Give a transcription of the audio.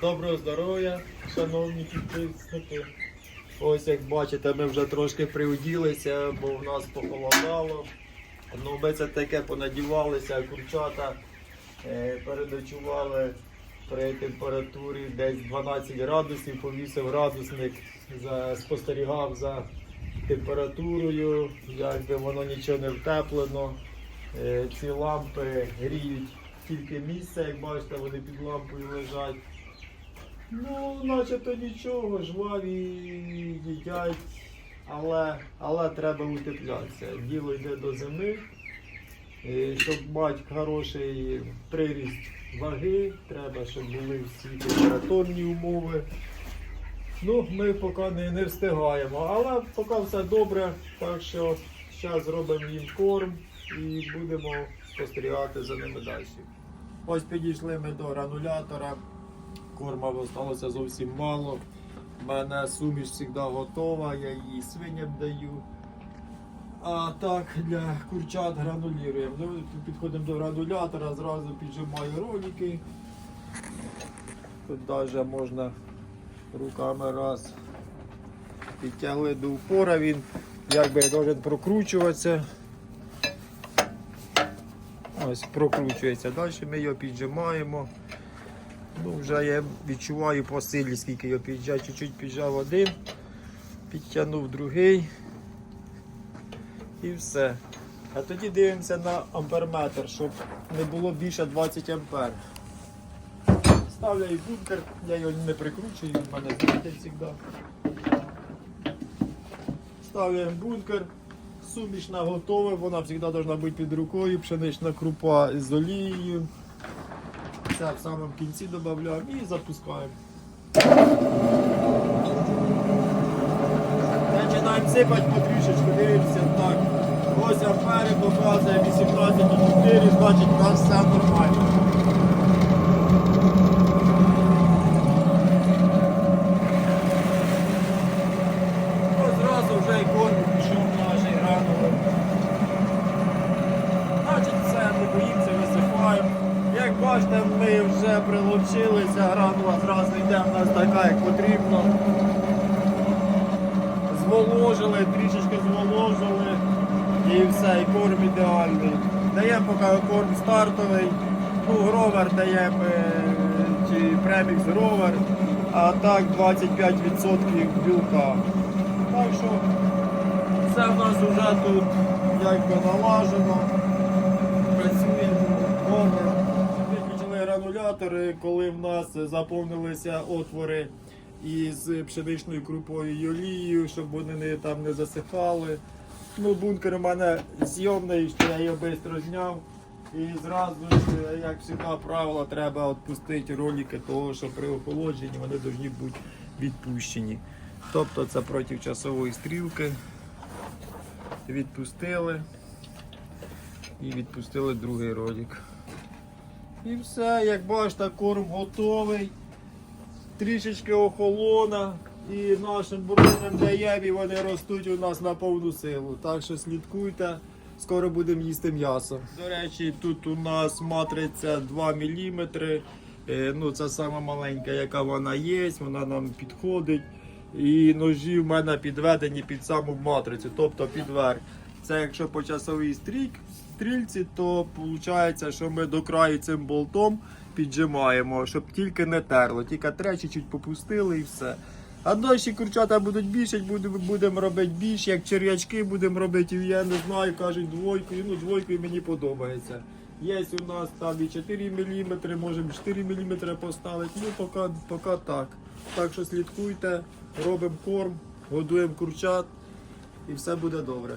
Доброго здоров'я, шановні підписники. Ось як бачите, ми вже трошки приуділися, бо в нас похолодало. Ну, ми це таке понадівалися, курчата е, передочували при температурі десь 12 градусів, повісив градусник, за, спостерігав за температурою, якби воно нічого не втеплено. Е, Ці лампи гріють тільки місце, як бачите, вони під лампою лежать. Ну, начебто нічого, жваві їдять, але, але треба утеплятися. Діло йде до зими. І щоб мати хороший приріст ваги, треба, щоб були всі температурні умови. Ну, ми поки не, не встигаємо, але поки все добре, так що зараз зробимо їм корм і будемо спостерігати за ними далі. Ось підійшли ми до гранулятора. Корма залишилося зовсім мало. У мене суміш завжди готова, я її свиням даю. А так для курчат гранулюємо. Ну, підходимо до гранулятора, зразу піджимаю ролики. Тут навіть можна руками раз підтягли до упора, він якби має прокручуватися. Ось прокручується. Далі ми його піджимаємо. Вже я відчуваю по силі, скільки його піджав. Чуть-чуть піджав один, підтягнув другий. І все. А тоді дивимося на амперметр, щоб не було більше 20 ампер. Ставляю бункер, я його не прикручую, він в мене звідти завжди. Ставляємо бункер. Сумішна готова, вона завжди повинна бути під рукою, пшенична крупа з олією. Це в самому кінці додаємо і запускаємо. Починаємо сипати потрішечку, дивимося так. Ось ампери показує 18,4, значить нас все нормально. Ось зразу вже і корм пішов наш гранули. Значить все, не боїмося, висипаємо. Як бачите, ми вже прилучилися, гранула зразу йде в нас така, як потрібно. Зволожили, трішечки зволожили і все, і корм ідеальний. Даємо поки корм стартовий, ну гровер даємо е, чи премікс гровер, а так 25% білка. Так що все в нас вже тут якби налажено, працює добре. Виключили коли в нас заповнилися отвори із пшеничною крупою і олією, щоб вони не, там не засихали. Ну, бункер у мене зйомний, що я його швидко зняв. І зразу, ж, як завжди, правило, треба відпустити ролики, того, що при охолодженні вони повинні бути відпущені. Тобто це проти часової стрілки. Відпустили і відпустили другий ролик. І все, як бачите, корм готовий. Трішечки охолона і нашим буронним даємо, і вони ростуть у нас на повну силу. Так що слідкуйте, скоро будемо їсти м'ясо. До речі, тут у нас матриця 2 мм. Ну, це сама маленька, яка вона є, вона нам підходить. І ножі в мене підведені під саму матрицю, тобто під верх. Це якщо по часовій стрік, стрільці, то виходить, що ми до краю цим болтом піджимаємо, щоб тільки не терло. Тільки треба чуть попустили і все. А далі курчата будуть більше, будемо робити більше, як черв'ячки будемо робити, я не знаю, кажуть двойкою. Ну, двойкою мені подобається. Є у нас там і 4 мм, можемо 4 мм поставити. Ну, поки, поки так. Так що слідкуйте, робимо корм, годуємо курчат і все буде добре.